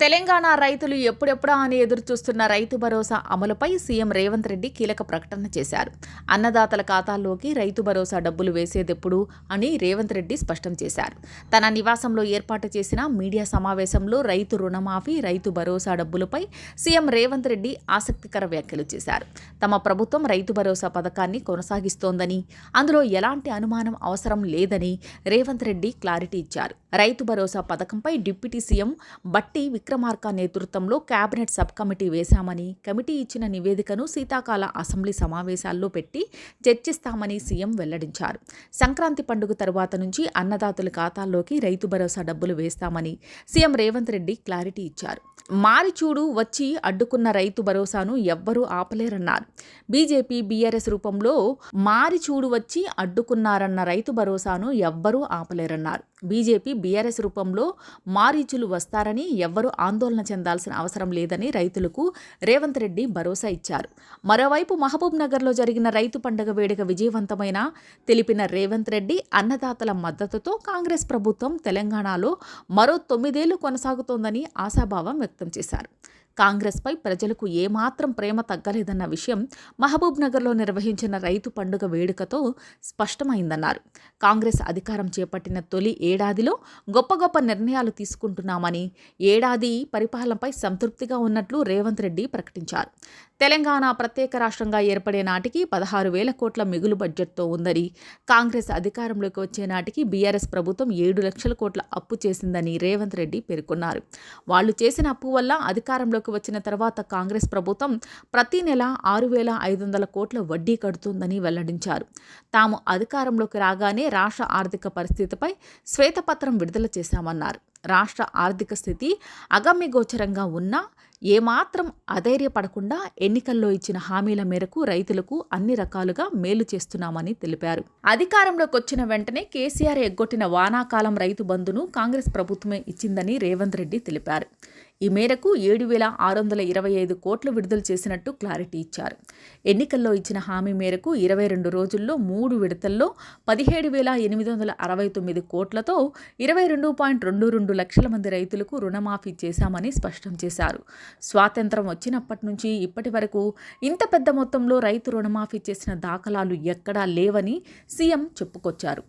తెలంగాణ రైతులు ఎప్పుడెప్పుడా అని ఎదురు చూస్తున్న రైతు భరోసా అమలుపై సీఎం రేవంత్ రెడ్డి కీలక ప్రకటన చేశారు. అన్నదాతల ఖాతాల్లోకి రైతు భరోసా డబ్బులు వేసేదెప్పుడు అని రేవంత్ రెడ్డి స్పష్టం చేశారు. తన నివాసంలో ఏర్పాటు చేసిన మీడియా సమావేశంలో రైతు రుణమాఫీ రైతు భరోసా డబ్బులపై సీఎం రేవంత్ రెడ్డి ఆసక్తికర వ్యాఖ్యలు చేశారు. తమ ప్రభుత్వం రైతు భరోసా పథకాన్ని కొనసాగిస్తోందని అందులో ఎలాంటి అనుమానం అవసరం లేదని రేవంత్ రెడ్డి క్లారిటీ ఇచ్చారు. రైతు భరోసా పథకంపై డిప్యూటీ సీఎం బట్టి విక్రమార్క నేతృత్వంలో కేబినెట్ సబ్ కమిటీ వేశామని కమిటీ ఇచ్చిన నివేదికను శీతాకాల అసెంబ్లీ సమావేశాల్లో పెట్టి చర్చిస్తామని సీఎం వెల్లడించారు. సంక్రాంతి పండుగ తరువాత నుంచి అన్నదాతల ఖాతాల్లోకి రైతు భరోసా డబ్బులు వేస్తామని సీఎం రేవంత్ రెడ్డి క్లారిటీ ఇచ్చారు. మారిచూడు వచ్చి అడ్డుకున్న రైతు భరోసాను ఎవ్వరూ ఆపలేరన్నారు. బీజేపీ బీఆర్ఎస్ రూపంలో మారిచూడు వచ్చి అడ్డుకున్నారన్న రైతు భరోసాను ఎవ్వరూ ఆపలేరన్నారు. బీజేపీ బీఆర్ఎస్ రూపంలో మారీచులు వస్తారని ఎవ్వరూ ఆందోళన చెందాల్సిన అవసరం లేదని రైతులకు రేవంత్ రెడ్డి భరోసా ఇచ్చారు. మరోవైపు మహబూబ్ నగర్లో జరిగిన రైతు పండుగ వేడుక విజయవంతమైన తెలిపిన రేవంత్ రెడ్డి అన్నదాతల మద్దతుతో కాంగ్రెస్ ప్రభుత్వం తెలంగాణలో మరో తొమ్మిదేళ్ళు కొనసాగుతోందని ఆశాభావం వ్యక్తం చేశారు. కాంగ్రెస్పై ప్రజలకు ఏమాత్రం ప్రేమ తగ్గలేదన్న విషయం మహబూబ్ నగర్లో నిర్వహించిన రైతు పండుగ వేడుకతో స్పష్టమైందన్నారు. కాంగ్రెస్ అధికారం చేపట్టిన తొలి ఏడాదిలో గొప్ప గొప్ప నిర్ణయాలు తీసుకుంటున్నామని ఏడాది పరిపాలనపై సంతృప్తిగా ఉన్నట్లు రేవంత్ రెడ్డి ప్రకటించారు. తెలంగాణ ప్రత్యేక రాష్ట్రంగా ఏర్పడే నాటికి పదహారు వేల కోట్ల మిగులు బడ్జెట్తో ఉందని కాంగ్రెస్ అధికారంలోకి వచ్చే నాటికి బీఆర్ఎస్ ప్రభుత్వం ఏడు లక్షల కోట్ల అప్పు చేసిందని రేవంత్ రెడ్డి పేర్కొన్నారు. వాళ్ళు చేసిన అప్పు వల్ల అధికారంలోకి వచ్చిన తర్వాత కాంగ్రెస్ ప్రభుత్వం ప్రతి నెల ఆరు వేల ఐదు వందల కోట్ల వడ్డీ కడుతుందని వెల్లడించారు. తాము అధికారంలోకి రాగానే రాష్ట్ర ఆర్థిక పరిస్థితిపై శ్వేతపత్రం విడుదల చేశామన్నారు. రాష్ట్ర ఆర్థిక స్థితి అగమ్యగోచరంగా ఉన్నా ఏమాత్రం అధైర్యపడకుండా ఎన్నికల్లో ఇచ్చిన హామీల మేరకు రైతులకు అన్ని రకాలుగా మేలు చేస్తున్నామని తెలిపారు. అధికారంలోకి వచ్చిన వెంటనే కేసీఆర్ ఎగ్గొట్టిన వానాకాలం రైతు బంధును కాంగ్రెస్ ప్రభుత్వమే ఇచ్చిందని రేవంత్ రెడ్డి తెలిపారు. ఈ మేరకు ఏడు వేల ఆరు వందల ఇరవై ఐదు కోట్లు విడుదల చేసినట్టు క్లారిటీ ఇచ్చారు. ఎన్నికల్లో ఇచ్చిన హామీ మేరకు ఇరవై రెండు రోజుల్లో మూడు విడతల్లో పదిహేడు వేల ఎనిమిది వందల అరవై తొమ్మిది కోట్లతో ఇరవై రెండు పాయింట్ రెండు రెండు లక్షల మంది రైతులకు రుణమాఫీ చేశామని స్పష్టం చేశారు. స్వాతంత్రం వచ్చినప్పటి నుంచి ఇప్పటి వరకు ఇంత పెద్ద మొత్తంలో రైతు రుణమాఫీ చేసిన దాఖలాలు ఎక్కడా లేవని సీఎం చెప్పుకొచ్చారు.